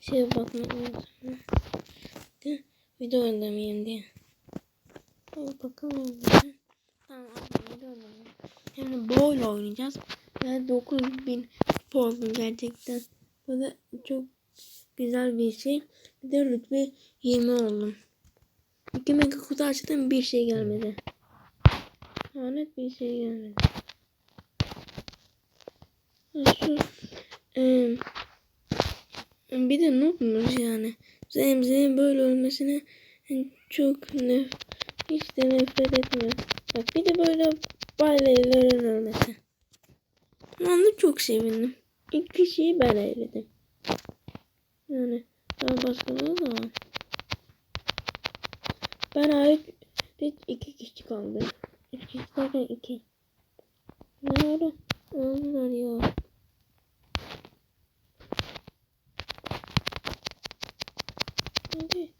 şey bakmak lazım. De, video önlemeyeyim diye. Bakalım. Tamam video önlemeyeyim. Yani böyle oynayacağız. Ve 9000 puan gerçekten. Bu da çok güzel bir şey. Bir de rütbe 20 oldum. 2 mega kutu açtım bir şey gelmedi. Lanet bir şey gelmedi. Şu eee bir de noobmuş yani. Zemzem'in böyle ölmesine çok nef hiç de nefret etmiyor. Bak bir de böyle baleylerin ölmesi. Ben de çok sevindim. İlk kişiyi ben eyledim. Yani başkaları da var. Ben ait hiç iki kişi kaldı. Üç kişi derken iki. Ne ara oldular ya. Hadi.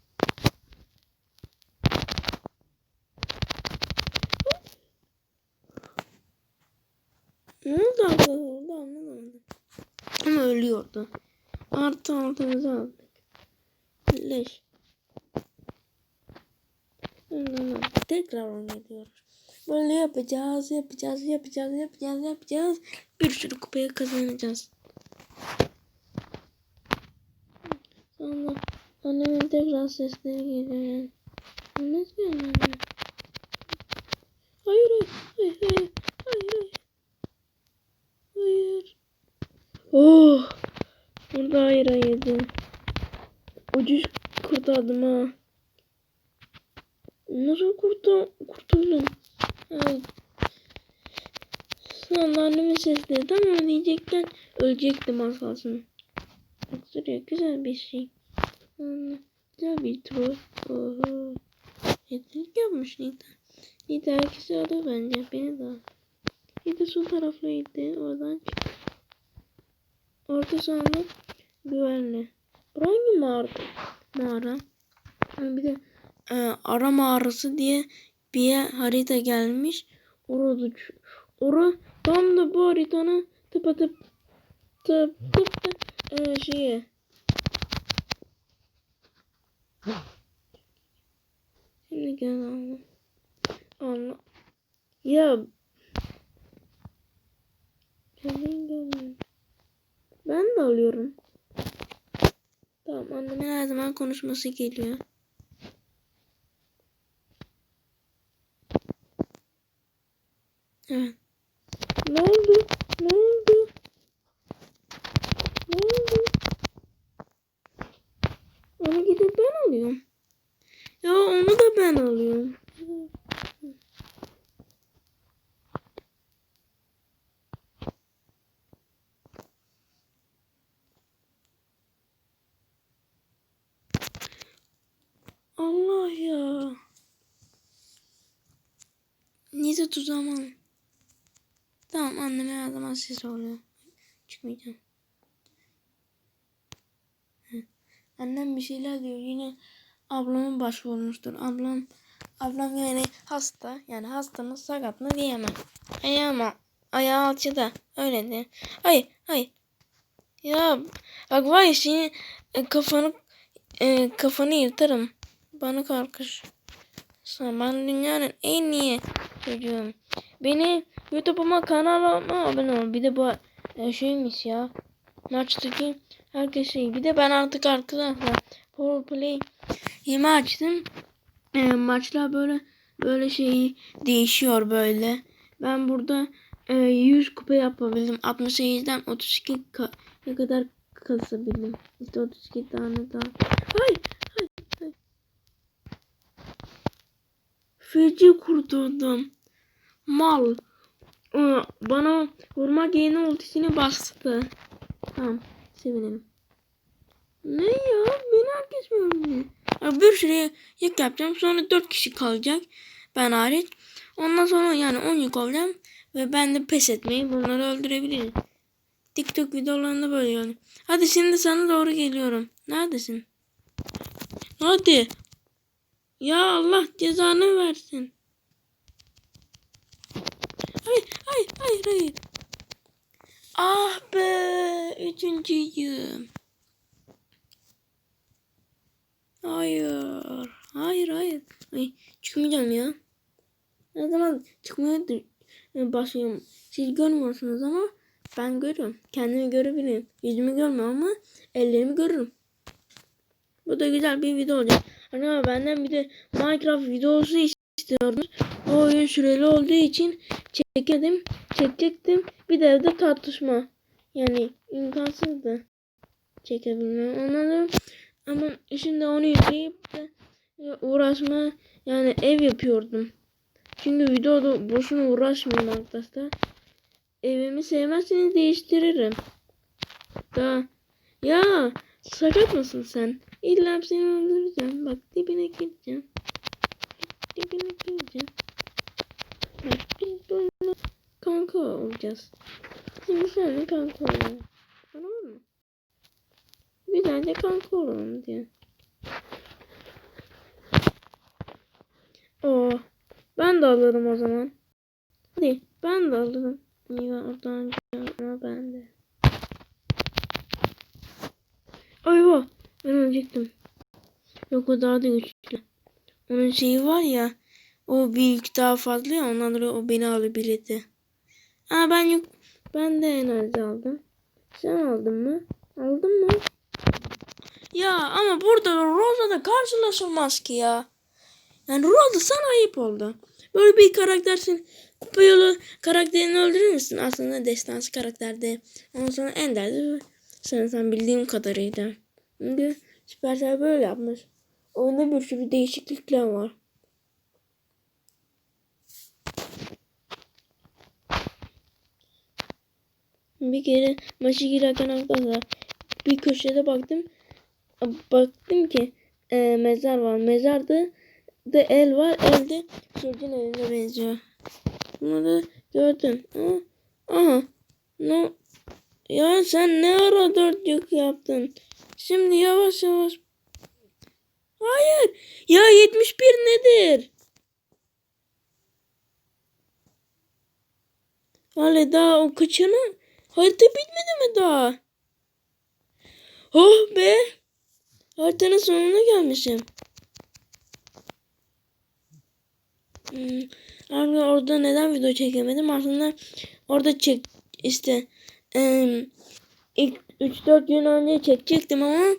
Ne oldu arkadaşlar? Anlamadım. Ama ölüyordu. Artı altımızı aldık. Leş. Tekrar oynayıyoruz. Böyle yapacağız, yapacağız, yapacağız, yapacağız, yapacağız. Bir sürü kupaya kazanacağız. Sonra annemin tekrar sesleri geliyor yani. Nasıl yani? Hayır, hayır, hayır, hayır, hayır, hayır. Oh. Burada hayır hayır. Ucuz kurtardım ha. Nasıl kurtar kurtuldum? Ay. Sonra annemin sesleri tamam diyecekten ölecektim az kalsın. Bak duruyor güzel bir şey. Hmm, Güzel bir tur. Oho. Yetenek yapmış Nita. Nita herkesi alır bence. Beni de. Nita su taraflıydı. Oradan çık. Orta sahanlık güvenli. Bu hangi mağara? Mağara. Ha, Bir de e, ara mağarası diye bir harita gelmiş. Orada ç- ora tam da bu haritanın tıpa tıp tıp tıp tıp e, şeyi. Şimdi gel anla. Anla. Ya. Kendin gelmiyor. Ben de alıyorum. Tamam annemin her zaman konuşması geliyor. Evet. Ne oldu? Ne oldu? Ne oldu? Onu gidip ben alıyorum. Ya onu da ben alıyorum. Allah ya. Niye tuzamam? Tamam anneme her zaman ses oluyor. Çıkmayacağım. Annem bir şeyler diyor. Yine ablamın başvurmuştur. Ablam ablam yani hasta. Yani hasta mı sakat mı diyemem. Ayağıma ayağı alçıda. Öyle de. Hayır hayır. Ya bak var ya senin e, kafanı e, kafanı yırtarım. Bana kalkış. Sana ben dünyanın en iyi çocuğum. Beni YouTube'uma kanalıma abone ol. Bir de bu e, şeymiş ya. Maçtaki herkes şey. Bir de ben artık arkadaşlar Power Play yemi açtım. E, maçlar böyle böyle şey değişiyor böyle. Ben burada e, 100 kupa yapabildim. 68'den 32 ka- ne kadar kasabildim. İşte 32 tane daha. Hay hay hay. Feci kurtuldum. Mal. Aa, Bana vurmak yerine ultisini bastı. Tamam. Sevinelim. Ne ya? Beni herkes mi öldü? Ya bir sürü yük yapacağım. Sonra 4 kişi kalacak. Ben hariç. Ondan sonra yani 10 yük olacağım. Ve ben de pes etmeyi bunları öldürebilirim. TikTok videolarında böyle yani. Hadi şimdi sana doğru geliyorum. Neredesin? Hadi. Ya Allah cezanı versin. Hayır, hayır, hayır, hayır. Ah be üçüncüyüm. Hayır. Hayır hayır. Ay, çıkmayacağım ya. Ne zaman çıkmaya ee, başlıyorum. Siz görmüyorsunuz ama ben görüyorum. Kendimi görebilirim. Yüzümü görmüyorum ama ellerimi görürüm. Bu da güzel bir video olacak. Hani ama benden bir de Minecraft videosu istiyordunuz. O oyun süreli olduğu için çekedim. Çekecektim. Bir de evde tartışma. Yani imkansızdı. Çekebilmem. Anladım. Ama şimdi onu yükleyip de uğraşma yani ev yapıyordum. Çünkü videoda boşuna uğraşmayayım arkadaşlar. Evimi sevmezseniz değiştiririm. Da ya sakat mısın sen? İlla seni öldüreceğim. Bak dibine gireceğim. Dibine gireceğim. Bak biz böyle kanka olacağız. Şimdi seninle kanka olalım. Anladın mı? Tane de kanka olalım diye. Oo, ben de alırım o zaman. Hadi ben de alırım. Niye oradan ama ben de. Ayva ben ölecektim. Yok o daha da güçlü. Onun şeyi var ya. O büyük daha fazla ya ondan dolayı o beni alabildi. Aa ben yok. Ben de enerji aldım. Sen aldın mı? Aldın mı? Ya ama burada Rosa da karşılaşılmaz ki ya. Yani Rosa sana ayıp oldu. Böyle bir karaktersin. Kupa yolu karakterini öldürür müsün? Aslında destansı karakterde. Ondan sonra Ender'de sen bildiğim kadarıyla. Şimdi Supercell böyle yapmış. Oyunda bir sürü değişiklikler var. Bir kere maçı girerken arkadaşlar bir köşede baktım. Baktım ki e, mezar var. Mezarda da el var. Elde çocuğun eline benziyor. Bunları gördüm. Aha. No. Ya sen ne ara dört yük yaptın? Şimdi yavaş yavaş. Hayır. Ya 71 nedir? Hala daha o kaçını harita bitmedi mi daha? Oh be. Haritanın sonuna gelmişim. Hmm. Abi orada neden video çekemedim? Aslında orada çek işte e, ilk 3-4 gün önce çekecektim ama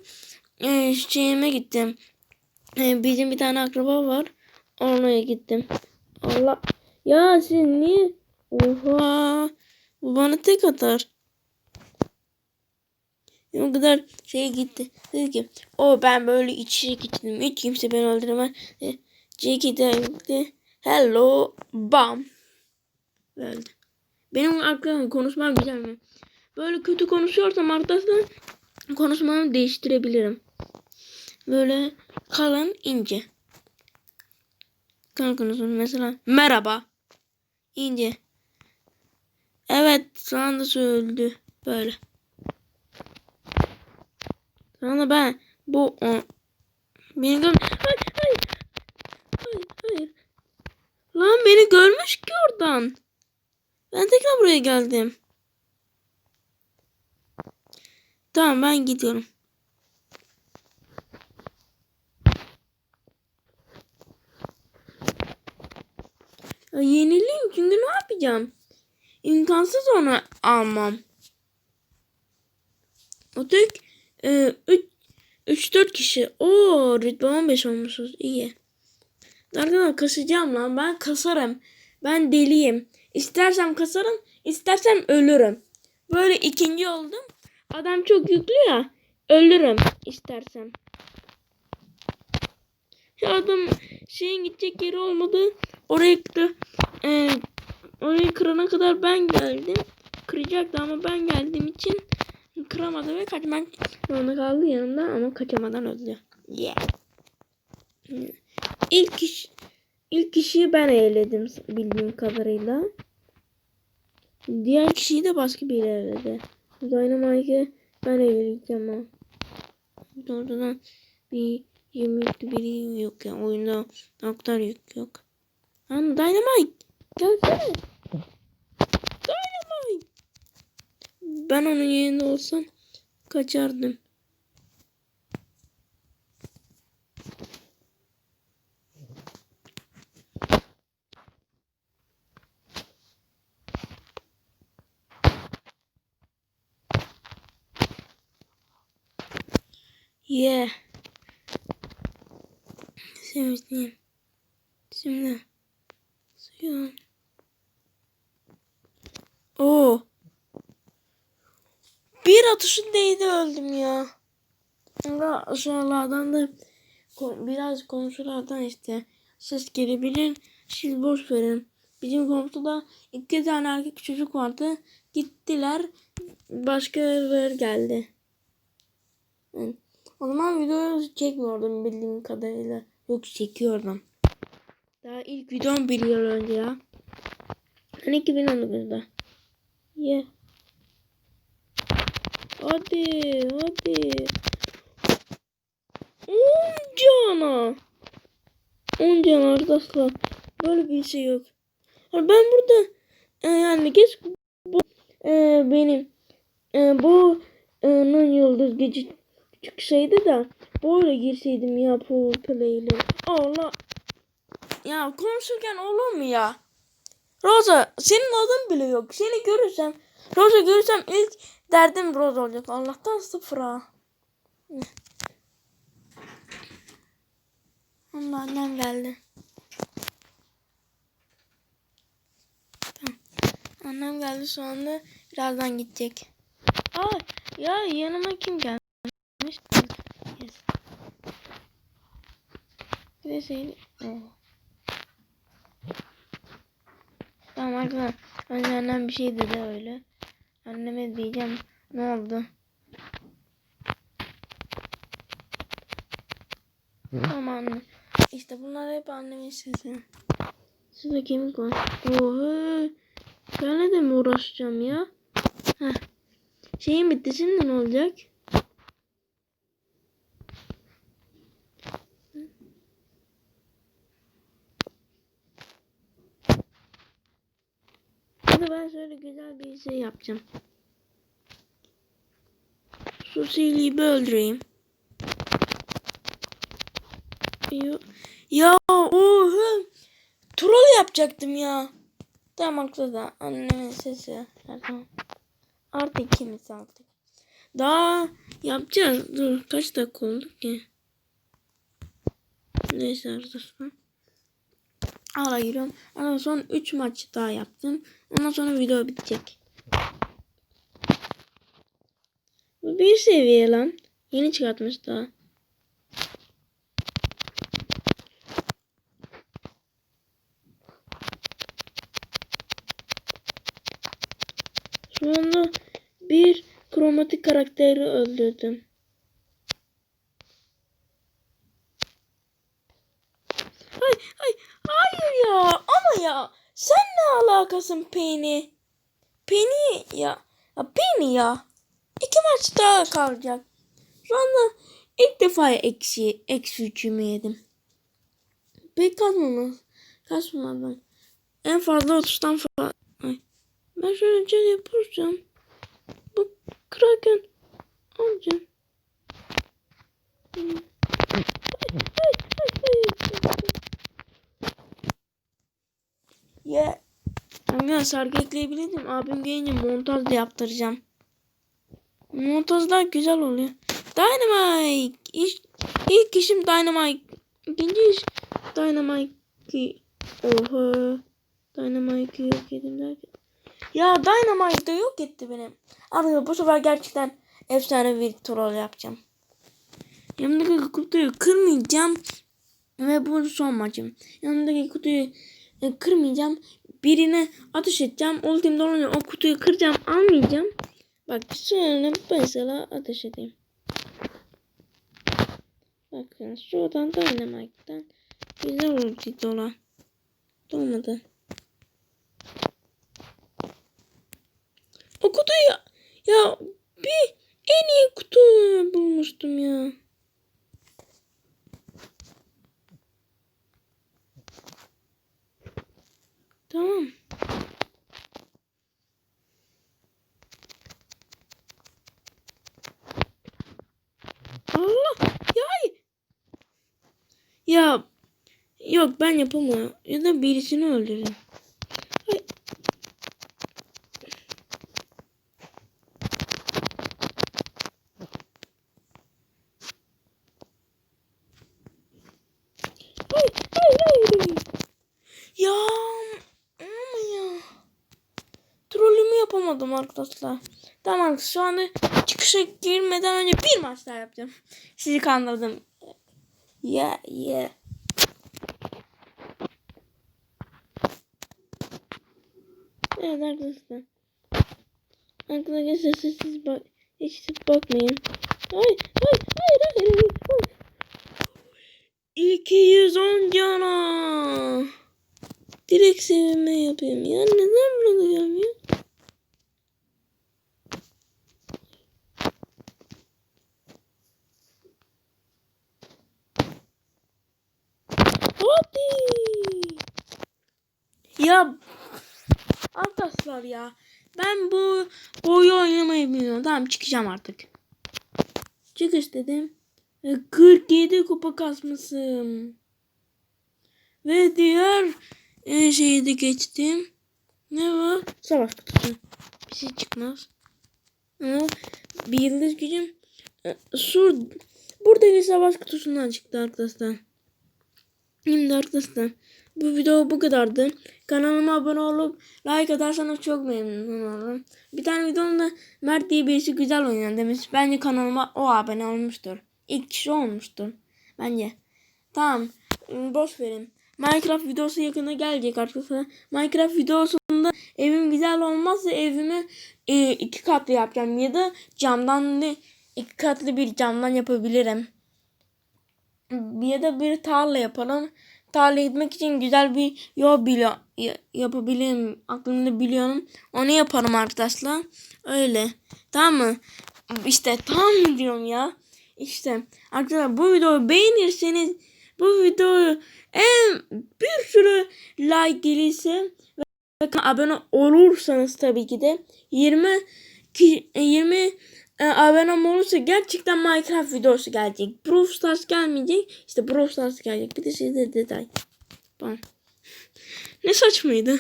e, şeyime gittim. E, bizim bir tane akraba var. Oraya gittim. Allah. Ya siz niye? Oha. Bu bana tek atar. O kadar şey gitti. Dedi ki o ben böyle içine gittim. Hiç kimse beni öldüremez. E, Jackie de gitti. Hello. Bam. Öldü. Benim aklım konuşmam güzel mi? Böyle kötü konuşuyorsam arkadaşlar konuşmamı değiştirebilirim. Böyle kalın ince. Konuşun mesela merhaba. İnce. Evet şu anda söyledi. Böyle. Sonra ben bu o, beni gör hayır, hayır. hayır hayır lan beni görmüş ki oradan ben tekrar buraya geldim tamam ben gidiyorum ya yenileyim çünkü ne yapacağım imkansız onu almam o tek 3-4 kişi. Oo rütbe 15 olmuşuz. İyi. Arkadaşlar kasacağım lan. Ben kasarım. Ben deliyim. İstersem kasarım. istersem ölürüm. Böyle ikinci oldum. Adam çok yüklü ya. Ölürüm istersem. Ya adam şeyin gidecek yeri olmadı. Oraya da e, orayı kırana kadar ben geldim. Kıracaktı ama ben geldiğim için kıramadı ve kaçmak zorunda kaldı yanımda ama kaçamadan öldü. Yeah. İlk kişi ilk kişiyi ben eğledim bildiğim kadarıyla. Diğer kişiyi de başka biri eğledi. Dynamite'ı ben eğleyeceğim ama. Oradan bir 20 yüklü biri yok ya. Yani. Oyunda noktalar yük yok. Lan Dynamite gelsene. Ben onun yerinde olsam kaçardım. Yeah. Sevinçliyim. Şimdi suyun Bir atışın değdi öldüm ya. Sonra aşağılardan da biraz komşulardan işte ses gelebilir. Siz boş verin. Bizim komşuda iki tane erkek çocuk vardı. Gittiler. Başka yer geldi. O zaman videoyu çekmiyordum bildiğim kadarıyla. Yok çekiyordum. Daha ilk videom bir yıl önce ya. Hani 2019'da. Ye. Hadi hadi. 10 cana. 10 can arkadaşlar. Böyle bir şey yok. Ben burada e, yani geç bu e, benim e, bu e, non yıldız gece çıksaydı da böyle girseydim ya pool play'le. Allah. Ya konuşurken olur mu ya? Rosa senin adın bile yok. Seni görürsem Rosa görürsem ilk derdim Rosa olacak. Allah'tan sıfır ha. Ama annem geldi. Annem geldi şu anda birazdan gidecek. Aa ya yanıma kim gelmiş? Yes. Bir de şey... Tamam arkadaşlar. Önce annem bir şey dedi öyle. Anneme diyeceğim ne oldu? Tamam anne. İşte bunlar hep annemin sesi. Şurada kemik var. Oha. Benle de mi uğraşacağım ya? Heh. Şeyim bitti şimdi ne olacak? Hadi ben şöyle güzel bir şey yapacağım. Susili'yi bir öldüreyim. Ya, oha. Troll yapacaktım ya. Tamam arkadaşlar annemin sesi. Zaman. Artı ikimiz artık. Daha yapacağız. Dur kaç dakika oldu ki? Neyse arkadaşlar. Hala giriyorum. Ama son 3 maç daha yaptım. Ondan sonra video bitecek. Bu bir seviye lan. Yeni çıkartmış daha. Şu anda bir kromatik karakteri öldürdüm. Ay ay hayır ama ya sen ne alakasın Penny? Penny ya. Ya Penny ya. İki maç daha kalacak. Şu anda ilk defa eksi, eksi üçümü yedim. Pek kasmadım. Kasmadım. En fazla 30'dan fazla. Ay. Ben şöyle can yaparsam. Bu kraken alacağım. Ay, ay, ay, ay. Ya. Kanka sargı ekleyebilirdim. Abim gelince montaj da yaptıracağım. Montajlar güzel oluyor. Dynamite. İş, ilk işim Dynamite. İkinci iş Dynamite. Oha. Dynamite'ı yok yedim derken. Ya Dynamite de yok etti benim. Arkadaşlar bu sefer gerçekten efsane bir troll yapacağım. Yanımdaki kutuyu kırmayacağım. Ve bu son maçım. Yanımdaki kutuyu kırmayacağım. Birine ateş edeceğim. Ultimde olunca o kutuyu kıracağım. Almayacağım. Bak şöyle mesela ateş edeyim. Bakın şuradan Dynamite'den güzel ulti dola. Dolmadı. O kutuyu ya, bir en iyi kutu bulmuştum ya. Tamam. Allah ya ya yok ben yapamam ya da birisini öldürürüm. Ay. aldım arkadaşlar. Tamam şu anda çıkışa girmeden önce bir maç daha yapacağım. Sizi kandırdım. Yeah yeah. Evet arkadaşlar. Arkadaşlar siz bak hiç siz bakmayın. Hayır hayır hayır hayır. hayır. 210 cana. Direkt sevinme yapıyorum ya. Neden burada gelmiyor? Hadi. Ya arkadaşlar ya ben bu bu oynamayı bilmiyorum. Tamam çıkacağım artık. Çıkış dedim. Ve 47 kupa kasmışım. Ve diğer e, şeyi de geçtim. Ne var? Savaş kutusu. Bir şey çıkmaz. Ama bir yıldız gücüm e, sur buradaki savaş kutusundan çıktı arkadaşlar. Şimdi arkadaşlar bu video bu kadardı. Kanalıma abone olup like atarsanız çok memnun olurum. Bir tane videomda Mert diye birisi güzel oynayan demiş. Bence kanalıma o abone olmuştur. İlk kişi olmuştur. Bence. Tamam. ıı, Boş verin. Minecraft videosu yakında gelecek arkadaşlar. Minecraft videosunda evim güzel olmazsa evimi e, iki katlı yapacağım. Ya da camdan de iki katlı bir camdan yapabilirim ya da bir tarla yapalım. Tarla gitmek için güzel bir yol bile ya- yapabilirim. Aklımda biliyorum. Onu yaparım arkadaşlar. Öyle. Tamam mı? İşte tamam diyorum ya. İşte arkadaşlar bu videoyu beğenirseniz bu videoyu en bir sürü like gelirse ve abone olursanız tabii ki de 20 ki 20 e, abonem olursa gerçekten Minecraft videosu gelecek. Brawl Stars gelmeyecek. İşte Brawl Stars gelecek. Bir de şeyde detay. Tamam. Ne saçmaydı.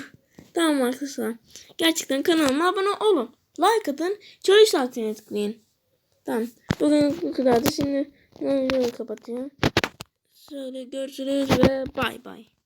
Tamam arkadaşlar. Gerçekten kanalıma abone olun. Like atın. Çay saatine tıklayın. Tamam. Bugün bu kadardı. Şimdi videoyu kapatacağım. Şöyle görüşürüz ve bay bay.